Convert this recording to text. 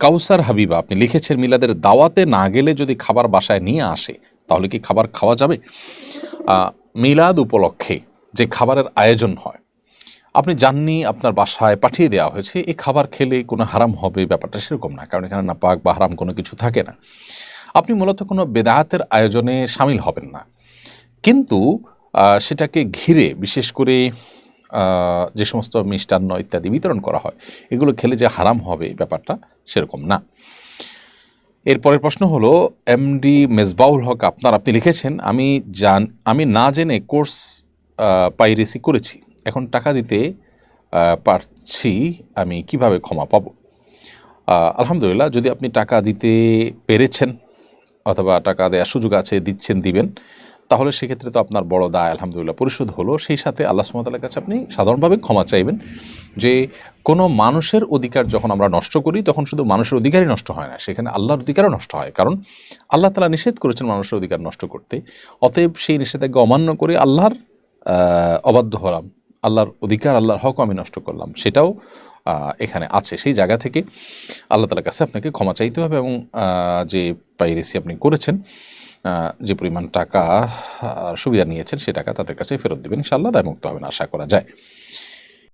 কাউসার হাবিবা, আপনি লিখেছেন মিলাদের দাওয়াতে না গেলে যদি খাবার বাসায় নিয়ে আসে, তাহলে কি খাবার খাওয়া যাবে? মিলাদ উপলক্ষে যে খাবারের আয়োজন হয়, আপনি জাননি আপনার বাসায় পাঠিয়ে দেওয়া হয়েছে এই খাবার খেলে কোনো হারাম হবে, ব্যাপারটা সেরকম না, কারণ এখানে না পাক বা হারাম কোনো কিছু থাকে না। আপনি মূলত কোনো বেদাহাতের আয়োজনে সামিল হবেন না। কিন্তু সেটাকে ঘিরে বিশেষ করে যে সমস্ত মিষ্টান্ন ইত্যাদি বিতরণ করা হয়, এগুলো খেলে যে হারাম হবে ব্যাপারটা সেরকম না। এরপরের প্রশ্ন হলো এমডি মেজবাউল হক, আপনার, আপনি লিখেছেন, আমি জান, আমি না জেনে কোর্স পাইরেসি করেছি। এখন টাকা দিতে পারছি, আমি কীভাবে ক্ষমা পাব? আলহামদুলিল্লাহ, যদি আপনি টাকা দিতে পেরেছেন, অথবা টাকা দেওয়ার সুযোগ আছে, দিচ্ছেন, দিবেন, তাহলে সেক্ষেত্রে তো আপনার বড় দায়, আলহামদুলিল্লাহ। পরিশোধ হলো, সেই সাথে আল্লাহ সুমতালের কাছে আপনি সাধারণভাবে ক্ষমা চাইবেন যে কোনো মানুষের অধিকার যখন আমরা নষ্ট করি, তখন শুধু মানুষের অধিকারই নষ্ট হয় না, সেখানে আল্লাহর অধিকারও নষ্ট হয়। কারণ আল্লাহ তালা নিষেধ করেছেন মানুষের অধিকার নষ্ট করতে। অতএব সেই নিষেধাজ্ঞা অমান্য করে আল্লাহর অবাধ্য হলাম। আল্লাহর অধিকার, আল্লাহর হক আমি নষ্ট করলাম। সেটাও এখানে আছে। সেই জায়গা থেকে আল্লাহ তালার কাছে আপনাকে ক্ষমা চাইতে হবে এবং যে পাইরেসি আপনি করেছেন যে পরিমাণ টাকা সুবিধা নিয়েছেন, সে টাকা তাদের কাছে ফেরত দেবেন। ইনশাআল্লাহ দায়মুক্ত হবেন, আশা করা যায়।